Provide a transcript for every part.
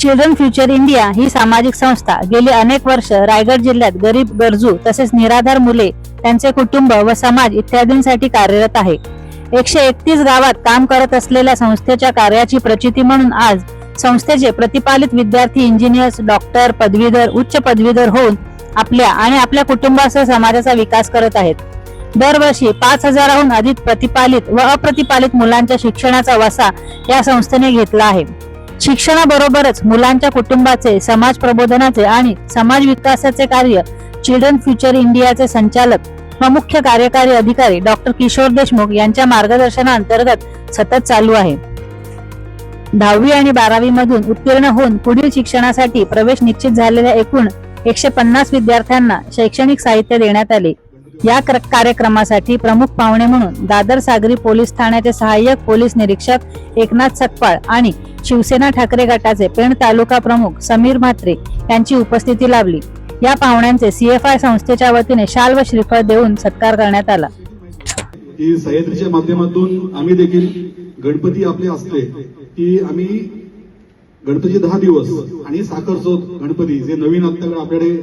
Children future India ही सामाजिक संस्था. गेली अनेक वर्ष रायगड जिल्ह्यात गरीब गरजू तसेच निराधार मुले त्यांचे कुटुंब व समाज इत्यादींसाठी कार्यरत आहे. एकशे एकतीस गावात काम करत असलेल्या संस्थेच्या कार्याची प्रचिती म्हणून आज संस्थेचे प्रतिपालित विद्यार्थी इंजिनियर्स डॉक्टर पदवीधर उच्च पदवीधर होऊन आपल्या आणि आपल्या कुटुंबासह समाजाचा विकास करत आहेत. दरवर्षी पाच हजाराहून अधिक प्रतिपालित व अप्रतिपालित मुलांच्या शिक्षणाचा वसा या संस्थेने घेतला आहे. शिक्षणाबरोबरच मुलांच्या कुटुंबाचे समाज प्रबोधनाचे आणि समाज विकासाचे कार्य चिल्ड्रन फ्युचर इंडियाचे संचालक व मुख्य कार्यकारी अधिकारी डॉक्टर किशोर देशमुख यांच्या मार्गदर्शनाअंतर्गत सतत चालू आहे. दहावी आणि बारावी मधून उत्तीर्ण होऊन पुढील शिक्षणासाठी प्रवेश निश्चित झालेल्या एकूण एकशे पन्नास विद्यार्थ्यांना शैक्षणिक साहित्य देण्यात आले. या कार्यक्रमासाठी प्रमुख पाहुणे म्हणून दादर सागरी पोलीस ठाण्याचे सहाय्यक पोलीस निरीक्षक एकनाथ सकपाळ आणि शिवसेना ठाकरे गटाचे पेण तालुका प्रमुख समीर म्हात्रे यांची उपस्थिती लाभली. या पाहुण्यांचे सीएफआय संस्थेच्या वतीने शाल व श्रीफळ देऊन सत्कार करण्यात आला. सह्याद्रीच्या माध्यमातून आम्ही देखील गणपती आपले असले की आम्ही गणपती दहा दिवस आणि साखरचोथ गणपती जे नवीन आत्ताकडे आपल्याकडे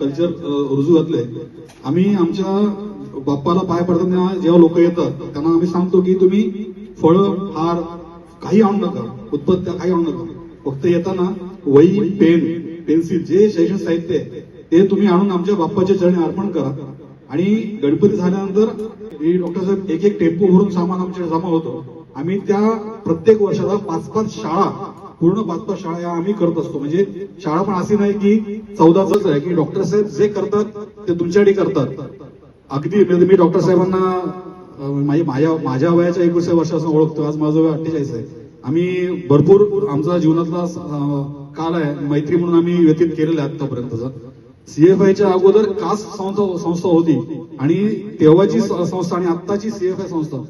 कल्चर रुजू घातलंय. आम्ही आमच्या बाप्पाला पाय पडताना जेव्हा लोक येतात त्यांना आम्ही सांगतो की तुम्ही फळं हार काही आणू नका उत्पत्त्या काही आणू नका. फक्त येताना वही पेन पेन्सिल जे शैक्षणिक साहित्य आहे ते तुम्ही आणून आमच्या बाप्पाच्या चरणी अर्पण करा. आणि गणपती झाल्यानंतर डॉक्टर साहेब एक एक टेम्पो भरून सामान आमच्याकडे जमा होतो. आम्ही त्या प्रत्येक वर्षाला पाच पाच शाळा पूर्ण पाच पाच शाळा या आम्ही करत असतो. म्हणजे शाळा पण अशी नाही की चौदाच आहे की डॉक्टर साहेब जे करतात ते तुमच्यासाठी करतात. अगदी म्हणजे मी डॉक्टर साहेबांना माझ्या माझ्या वयाच्या एकवीस वर्षापासून ओळखतो. आज माझं वय अठ्ठेचाळीस आहे. आम्ही भरपूर आमचा जीवनातला काल काळ आहे. मैत्री म्हणून आम्ही व्यतीत केलेला आहे आतापर्यंतचा सीएफआयच्या अगोदर कास्ट संस्था संस्था होती. आणि तेव्हाची संस्था आणि आत्ताची सीएफआय संस्था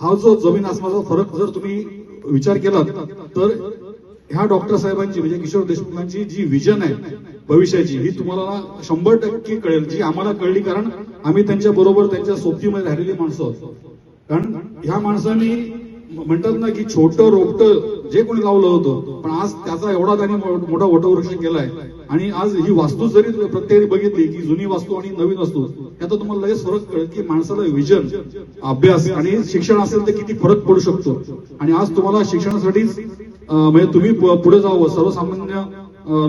हा जो जमीन आसमाचा फरक जर तुम्ही विचार केलात तर ह्या डॉक्टर साहेबांची म्हणजे किशोर देशमुखांची जी विजन आहे भविष्याची ही तुम्हाला शंभर टक्के कळेल जी आम्हाला कळली. कारण आम्ही त्यांच्या बरोबर त्यांच्या सोबतीमध्ये राहिलेली माणसं आहोत. कारण ह्या माणसांनी म्हणतात ना की छोटं रोपट जे कोणी लावलं होतं पण आज त्याचा एवढा त्यांनी मोठा वटवृक्ष केलाय. आणि आज ही वास्तू जरी प्रत्येकाने बघितली की जुनी वास्तू आणि नवीन वास्तू याचा तुम्हाला लगेच फरक कळेल की माणसाला विजन अभ्यास आणि शिक्षण असेल तर किती फरक पडू शकतो. आणि आज तुम्हाला शिक्षणासाठीच म्हणजे तुम्ही पुढे जावं सर्वसामान्य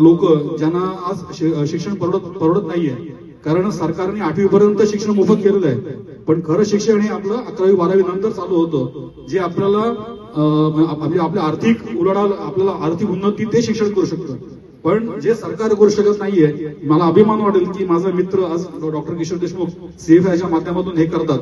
लोक ज्यांना आज शिक्षण परवडत परवडत नाहीये. कारण सरकारने आठवी पर्यंत शिक्षण मोफत केलेलं आहे. पण खरं शिक्षण हे आपलं अकरावी बारावी नंतर चालू होतं. जे आपल्याला म्हणजे आपल्या आर्थिक उलाढाल आपल्याला आर्थिक उन्नती ते शिक्षण करू शकतं. पण जे सरकार करू शकत नाहीये मला अभिमान वाटेल की माझा मित्र आज डॉक्टर किशोर देशमुख सीएफआयच्या माध्यमातून हे करतात.